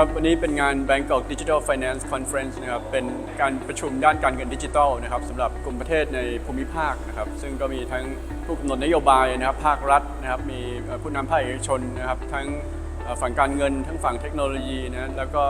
ครับวันนี้เป็นงาน Bangkok Digital Finance Conference นะครับเป็นการประชุมด้านการเงินดิจิทัลนะครับสำหรับกลุ่มประเทศในภูมิภาคนะครับซึ่งก็มีทั้งผู้กำหนดนโยบายนะครับภาครัฐนะครับมีผู้นำภาคเอกชนนะครับทั้ง ฝั่งการเงินทั้งฝั่งเทคโนโลยีนะแล้วก็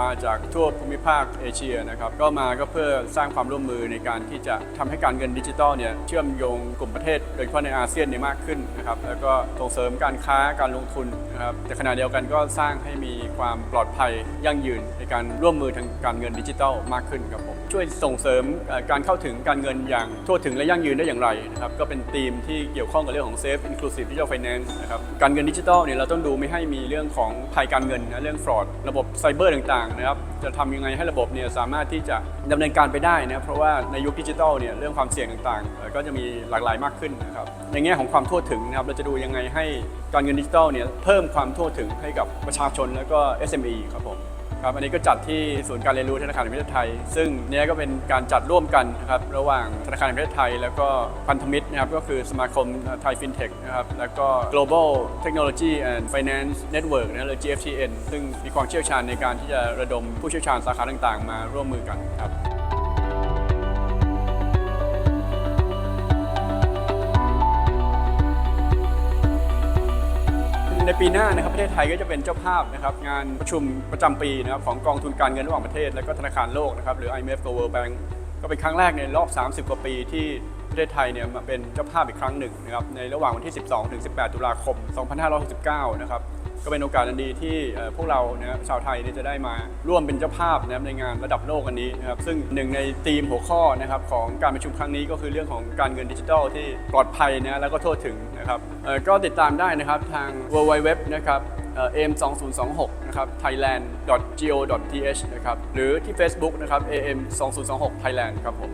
มาจากทั่วภูมิภาคเอเชียนะครับก็มาก็เพื่อสร้างความร่วมมือในการที่จะทำให้การเงินดิจิทัลเนี่ยเชื่อมโยงกลุ่มประเทศโดยเฉพาะในอาเซียนเนี่ยมากขึ้นนะครับแล้วก็ส่งเสริมการค้าการลงทุนนะครับแต่ขณะเดียวกันก็สร้างให้มีความปลอดภัยยั่งยืนในการร่วมมือทางการเงินดิจิทัลมากขึ้นครับผมช่วยส่งเสริมการเข้าถึงการเงินอย่างทั่วถึงและยั่งยืนได้อย่างไรนะครับก็เป็นธีมที่เกี่ยวข้องกับเรื่องของ Safe Inclusive Digital Finance นะครับการเงินดิจิทัลเนี่ยเราต้องดูไม่ให้มีเรื่องื่องของภัยการเงินนะเรื่องฟรอดระบบไซเบอร์ต่างๆนะครับจะทำยังไงให้ระบบเนี่ยสามารถที่จะดำเนินการไปได้นะเพราะว่าในยุคดิจิทัลเนี่ยเรื่องความเสี่ยงต่างๆ ก็จะมีหลากหลายมากขึ้นนะครับในแง่ของความทั่วถึงนะครับเราจะดูยังไงให้การเงินดิจิทัลเนี่ยเพิ่มความทั่วถึงให้กับประชาชนแล้วก็ SME ครับผม ครับอันนี้ก็จัดที่ศูนย์การเรียนรู้ธนาคารแห่งประเทศไทย ซึ่งเนี้ยก็เป็นการจัดร่วมกันนะครับระหว่างธนาคารแห่งประเทศไทย แล้วก็พันธมิตรนะครับก็คือสมาคมไทยฟินเทคนะครับแล้วก็ global technology and finance network นะหรือ GFTN ซึ่งมีความเชี่ยวชาญในการที่จะระดมผู้เชี่ยวชาญสาขาต่างๆ มาร่วมมือกันครับ ในปีหน้านะครับประเทศไทยก็จะเป็นเจ้าภาพนะครับงานประชุมประจำปีนะครับของกองทุนการเงินระหว่างประเทศ และก็ธนาคารโลกนะครับหรือ IMF กับ World Bank ก็เป็นครั้งแรกในรอบ 30 กว่าปีที่ประเทศไทยเนี่ยมาเป็นเจ้าภาพอีกครั้งหนึ่งนะครับในระหว่างวันที่ 12 ถึง 18 ตุลาคม 2569 นะครับ ก็เป็นโอกาสอันดีที่พวกเรานะครับชาวไทยนี่จะได้มาร่วมเป็นเจ้าภาพนะครับในงานระดับโลกอันนี้นะครับซึ่งหนึ่งในธีมหัวข้อนะครับของการประชุมครั้งนี้ก็คือเรื่องของการเงินดิจิทัลที่ปลอดภัยนะแล้วก็ทั่วถึงนะครับก็ติดตามได้นะครับทาง w w w นะครับเอ่อ am 2026นะครับ thailand go th นะครับหรือที่ Facebook นะครับ am 2026 thailand ครับผม